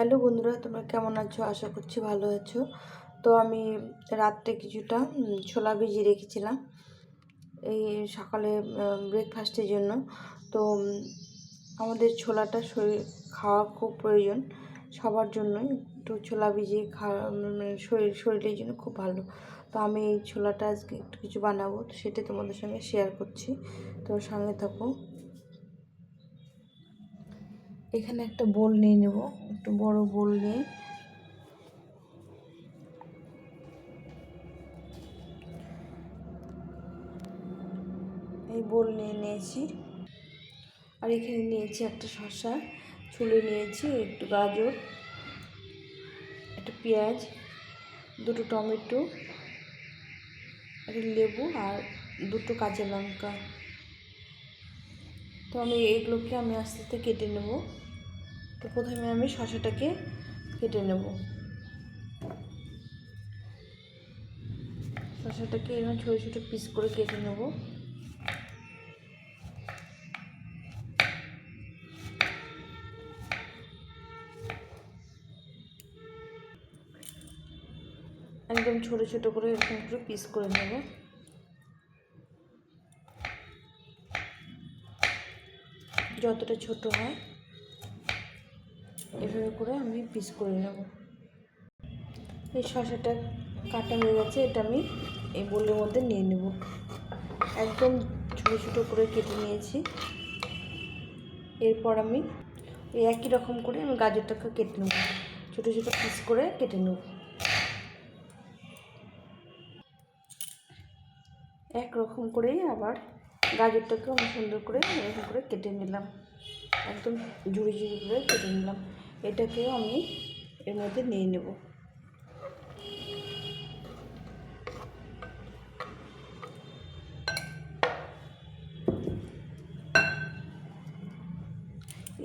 Hello বন্ধুরা, তোমরা কেমন আছো? আশা করছি ভালো আছো। তো আমি রাত্রে কিছুটা ছোলা ভিজিয়ে রেখেছিলাম এই সকালে ব্রেকফাস্টের জন্য। তো আমাদের ছোলাটা শরীর, খাওয়া খুব প্রয়োজন। সবার জন্যই একটু ছোলা ভিজিয়ে খাওয়া মানে শরীর, শরীরের জন্য খুব ভালো। তো আমি এই ছোলাটা আজকে একটু কিছু বানাবো, তো সেটা তোমাদের সঙ্গে শেয়ার করছি। তো সঙ্গে থাকো। এখানে একটা বোল নিয়ে নেব, একটু বড় বোল নিয়ে। এই বোল নিয়ে নিয়েছি। আর এখানে নিয়েছি একটা শসা, ছুলে নিয়েছি একটু গাজর, একটা পেঁয়াজ, দুটো টমেটো, একটা লেবু আর দুটো কাঁচা লঙ্কা। তো আমি এগুলোকে আমি আস্তে আস্তে কেটে নেব। তো প্রথমে আমি শসাটাকে কেটে নেব। শসাটাকে এরকম ছোটো ছোটো পিস করে কেটে নেব। একদম ছোটো ছোটো করে এরকম করে পিস করে নেব। যতটা ছোট হয়। এভাবে করে আমি পিস করে নেব। এই শসাটা কাটা হয়ে গেছে, এটা আমি এই বোলের মধ্যে নিয়ে নেব। একদম ছোটো ছোটো করে কেটে নিয়েছি। এরপর আমি এই একই রকম করে আমি গাজরটাকে কেটে নেব। ছোটো ছোটো পিস করে কেটে নেব। এক রকম করেই আবার গাজরটাকেও আমি সুন্দর করে এরকম করে কেটে নিলাম। একদম জুড়ে জুড়ি করে কেটে নিলাম। এটাকেও আমি এর মধ্যে নিয়ে নেব।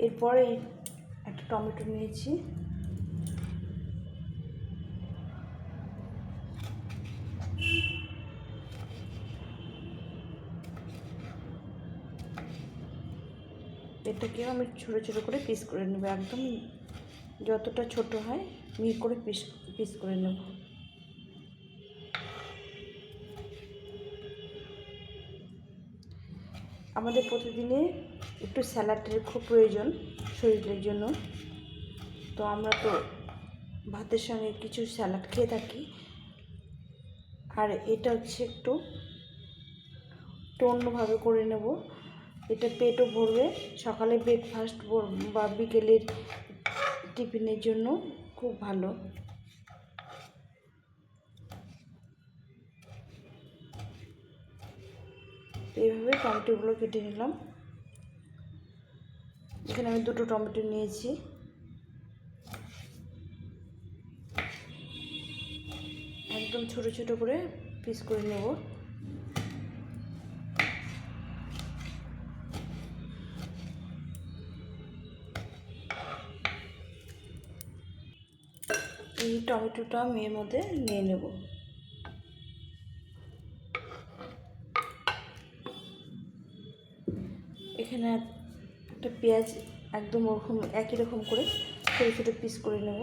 এরপরে একটা টমেটো নিয়েছি। এটাকেও আমি ছোটো ছোটো করে পিস করে নেব, একদম যতটা ছোট হয় মিহি করে পিস পিস করে নেব। আমাদের প্রতিদিনে একটু স্যালাডের খুব প্রয়োজন শরীরের জন্য। তো আমরা তো ভাতের সঙ্গে কিছু স্যালাড খেয়ে থাকি। আর এটা হচ্ছে একটু একটু অন্যভাবে করে নেব। এটা পেটও ভরবে। সকালে ব্রেকফাস্ট বা বিকেলের টিফিনের জন্য খুব ভালো। এইভাবে টমেটোগুলো কেটে নিলাম। এখানে আমি দুটো টমেটো নিয়েছি। একদম ছোট ছোট করে পিস করে নেব। এই টমেটোটা আমি এর মধ্যে নিয়ে নেব। এখানে একটা পেঁয়াজ একদম ওরকম, একই রকম করে ছোটো ছোটো পিস করে নেব।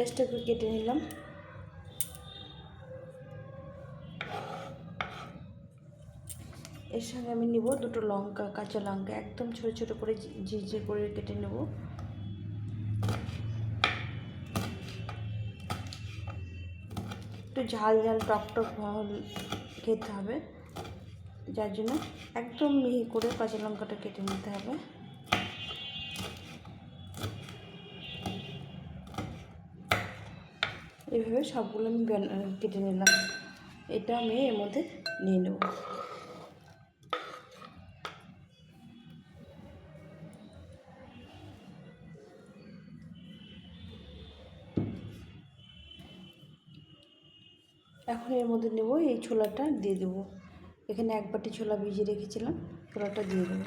পেঁয়াজটাকে কেটে নিলাম। এর সঙ্গে আমি নিব দুটো লঙ্কা, কাঁচা লঙ্কা, একদম ছোটো ছোটো করে ঝিঝি করে কেটে নেব। একটু ঝাল ঝাল, টক টক খেতে হবে। যার জন্য একদম মিহি করে কাঁচা লঙ্কাটা কেটে নিতে হবে। এইভাবে সবগুলো আমি কেটে নিলাম। এটা আমি এর মধ্যে নিয়ে নেব। এখন এর মধ্যে নেব এই ছোলাটা দিয়ে দেবো। এখানে এক বাটি ছোলা ভিজিয়ে রেখেছিলাম, ছোলাটা দিয়ে দেবো।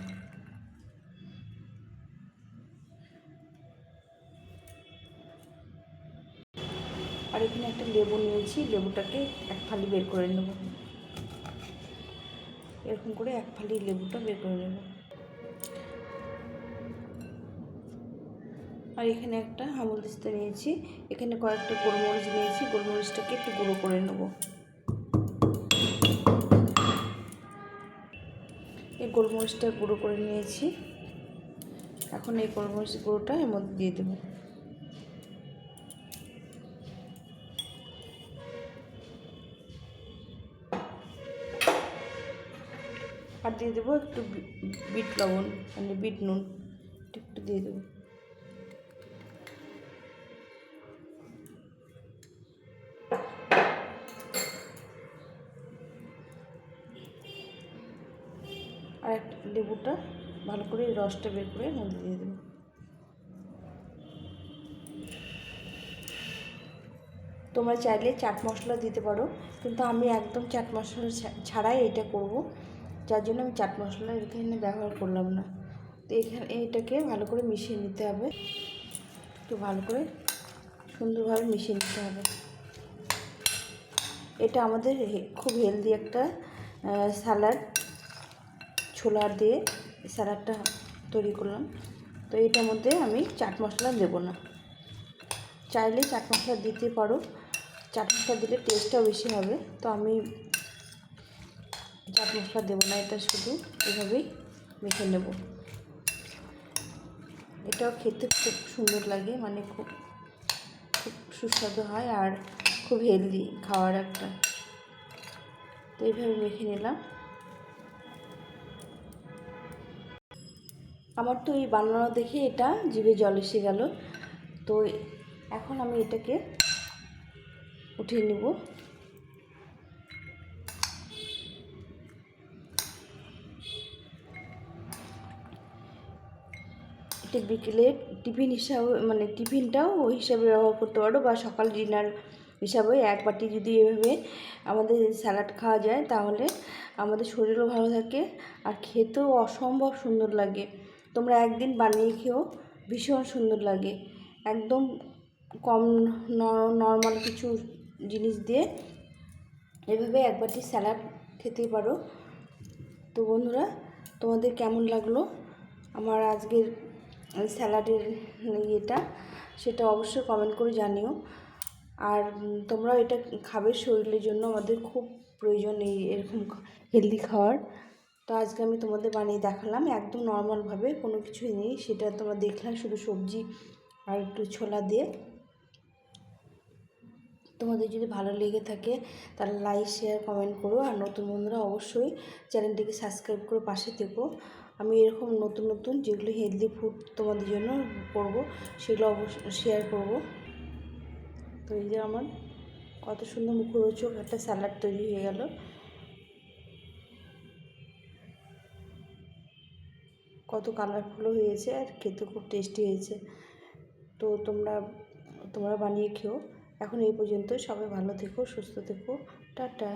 আর এখানে একটা লেবু নিয়েছি, লেবুটাকে এক ফালি বের করে নেব। এরকম করে এক ফালি লেবুটা বের করে নেব। আর এখানে একটা হামল দিস্তা নিয়েছি, এখানে কয়েকটা গোলমরিচ নিয়েছি, গোলমরিচটাকে একটু গুঁড়ো করে নেব। এই গোলমরিচটা গুঁড়ো করে নিয়েছি। এখন এই গোলমরিচ গুঁড়োটা এর মধ্যে দিয়ে দেবো। দিয়ে দেবো, একটু বিট লবণ মানে বিট নুন, একটু দিয়ে দেবো। আর একটা লেবুটা ভালো করে রসটা বের করে মধ্যে দিয়ে দেবো। তোমরা চাইলে চাট মশলা দিতে পারো, কিন্তু আমি একদম চাট মশলা ছাড়াই এটা করব। যার জন্য আমি চাট মশলা এখানে ব্যবহার করলাম না। তো এখানে এটাকে ভালো করে মিশিয়ে নিতে হবে। একটু ভালো করে সুন্দরভাবে মিশিয়ে নিতে হবে। এটা আমাদের খুব হেলদি একটা স্যালাড ছোলা দিয়ে স্যালাডটা তৈরি করলাম। তো এটার মধ্যে আমি চাট মশলা দেবো না। চাইলে চাট মশলা দিতে পারো। চাট মশলা দিলে টেস্টটাও বেশি হবে। তো আমি চাট মশলা দেবো না, এটা শুধু এভাবেই মেখে নেব। এটাও খেতে খুব সুন্দর লাগে মানে খুব খুব সুস্বাদু হয় আর খুব হেলদি খাওয়ার একটা। তো এইভাবে মেখে নিলাম। আমার তো এই বানানো দেখে এটা জিভে জল এসে গেল। তো এখন আমি এটাকে উঠিয়ে নিব। এটা বিকেলে টিফিন হিসাবে মানে টিফিনটাও ওই হিসাবে ব্যবহার করতে পারো বা সকাল ডিনার হিসাবে এক বাটি যদি এভাবে আমাদের স্যালাড খাওয়া যায় তাহলে আমাদের শরীরও ভালো থাকে আর খেতেও অসম্ভব সুন্দর লাগে। তোমরা একদিন বানিয়ে খেও, ভীষণ সুন্দর লাগে। একদম কম নর্মাল কিছু জিনিস দিয়ে এভাবে এক বাটি স্যালাড খেতে পারো। তো বন্ধুরা, তোমাদের কেমন লাগল? আমার আজকের স্যালাডের ইয়েটা, সেটা অবশ্যই কমেন্ট করে জানিও। আর তোমরাও এটা খাবে, শরীরের জন্য আমাদের খুব প্রয়োজন এই এরকম হেলদি খাওয়ার। তো আজকে আমি তোমাদের বানিয়ে দেখালাম, একদম নর্মালভাবে কোনো কিছুই নেই। সেটা তোমরা দেখলাম শুধু সবজি আর একটু ছোলা দিয়ে। তোমাদের যদি ভালো লেগে থাকে, তাহলে লাইক শেয়ার কমেন্ট করো। আর নতুন বন্ধুরা অবশ্যই চ্যানেলটিকে সাবস্ক্রাইব করে পাশে থেকো। আমি এরকম নতুন নতুন যেগুলো হেলদি ফুড তোমাদের জন্য করব, সেগুলো অবশ্যই শেয়ার করব। তো এই যে আমার কত সুন্দর মুখরোচক একটা স্যালাড তৈরি হয়ে গেল। কত কালারফুলও হয়েছে আর খেতে খুব টেস্টি হয়েছে। তো তোমরা তোমরা বানিয়ে খেও। এখন এই পর্যন্ত সবাই ভালো থেকো, সুস্থ থেকো। টাটা।